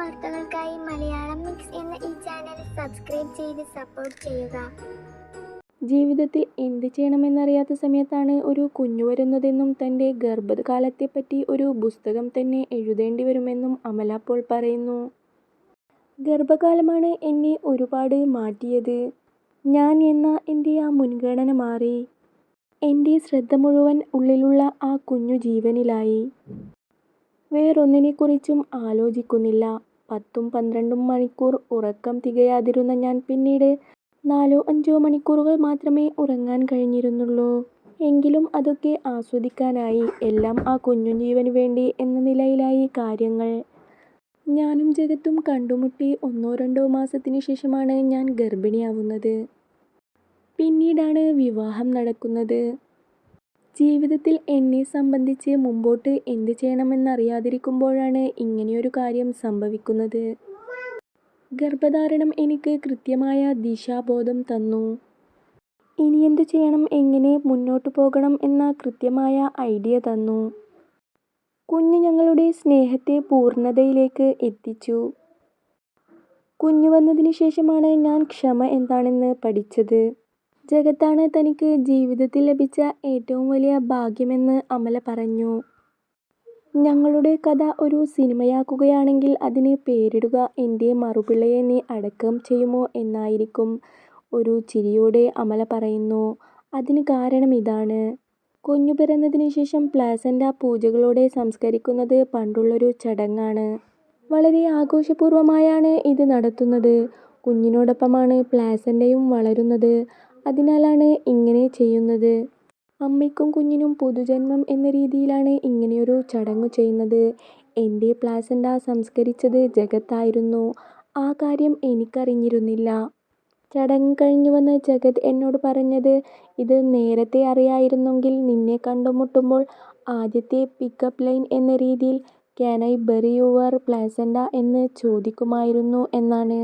വാർത്തകൾക്കായി മലയാളം മിക്സ് എന്ന ഈ ചാനൽ സബ്സ്ക്രൈബ് ചെയ്ത് സപ്പോർട്ട് ചെയ്യുക ജീവിതത്തിൽ എന്ത് ചെയ്യണമെന്നറിയാത്ത സമയത്താണ് ഒരു കുഞ്ഞു വരുന്നതെന്നും തന്റെ ഗർഭകാലത്തെപ്പറ്റി ഒരു പുസ്തകം തന്നെ എഴുതേണ്ടി വരുമെന്നും അമല പോൾ പറയുന്നു. ഗർഭകാലമാണ് എന്നെ ഒരുപാട് മാറ്റിയത്. ഞാൻ എന്ന എന്റെ ആ മുൻഗണന മാറി. എന്റെ ശ്രദ്ധ മുഴുവൻ ഉള്ളിലുള്ള ആ കുഞ്ഞു ജീവനിലായി. വേറൊന്നിനെക്കുറിച്ചും ആലോചിക്കുന്നില്ല. പത്തും പന്ത്രണ്ടും മണിക്കൂർ ഉറക്കം തികയാതിരുന്ന ഞാൻ പിന്നീട് നാലോ അഞ്ചോ മണിക്കൂറുകൾ മാത്രമേ ഉറങ്ങാൻ കഴിഞ്ഞിരുന്നുള്ളൂ. എങ്കിലും അതൊക്കെ ആസ്വദിക്കാനായി. എല്ലാം ആ കുഞ്ഞു ജീവന് വേണ്ടി എന്ന നിലയിലായി കാര്യങ്ങൾ. ഞാനും ജഗത്തും കണ്ടുമുട്ടി ഒന്നോ രണ്ടോ മാസത്തിന് ശേഷമാണ് ഞാൻ ഗർഭിണിയാവുന്നത്. പിന്നീടാണ് വിവാഹം നടക്കുന്നത്. ജീവിതത്തിൽ എന്നെ സംബന്ധിച്ച് മുമ്പോട്ട് എന്ത് ചെയ്യണമെന്നറിയാതിരിക്കുമ്പോഴാണ് ഇങ്ങനെയൊരു കാര്യം സംഭവിക്കുന്നത്. ഗർഭധാരണം എനിക്ക് കൃത്യമായ ദിശാബോധം തന്നു. ഇനി എന്ത് ചെയ്യണം എങ്ങനെ മുന്നോട്ട് പോകണം എന്ന കൃത്യമായ ഐഡിയ തന്നു. കുഞ്ഞ് ഞങ്ങളുടെ സ്നേഹത്തെ പൂർണതയിലേക്ക് എത്തിച്ചു. കുഞ്ഞു വന്നതിന് ശേഷമാണ് ഞാൻ ക്ഷമ എന്താണെന്ന് പഠിച്ചത്. ജഗത്താണ് തനിക്ക് ജീവിതത്തിൽ ലഭിച്ച ഏറ്റവും വലിയ ഭാഗ്യമെന്ന് അമല പറഞ്ഞു. ഞങ്ങളുടെ കഥ ഒരു സിനിമയാക്കുകയാണെങ്കിൽ അതിന് പേരിടുക എന്റെ മറുപിള്ളയെ നീ അടക്കം ചെയ്യുമോ എന്നായിരിക്കും. ഒരു ചിരിയോടെ അമല പറയുന്നു. അതിന് കാരണം ഇതാണ് കുഞ്ഞു പിറന്നതിന് ശേഷം പ്ലാസന്റ പൂജകളോടെ സംസ്കരിക്കുന്നത് പണ്ടുള്ളൊരു ചടങ്ങാണ്. വളരെ ആഘോഷപൂർവമായാണ് ഇത് നടത്തുന്നത്. കുഞ്ഞിനോടൊപ്പമാണ് പ്ലാസന്റയും വളരുന്നത്. അതിനാലാണ് ഇങ്ങനെ ചെയ്യുന്നത്. അമ്മയ്ക്കും കുഞ്ഞിനും പുതുജന്മം എന്ന രീതിയിലാണ് ഇങ്ങനെയൊരു ചടങ്ങ് ചെയ്യുന്നത്. എന്റെ പ്ലാസൻഡ സംസ്കരിച്ചത് ജഗത്തായിരുന്നു. ആ കാര്യം എനിക്കറിഞ്ഞിരുന്നില്ല. ചടങ്ങ് കഴിഞ്ഞു വന്ന് ജഗത് എന്നോട് പറഞ്ഞത് ഇത് നേരത്തെ അറിയായിരുന്നെങ്കിൽ നിന്നെ കണ്ടുമുട്ടുമ്പോൾ ആദ്യത്തെ പിക്കപ്പ് ലൈൻ എന്ന രീതിയിൽ can I bury your placenta എന്ന് ചോദിക്കുമായിരുന്നു എന്നാണ്.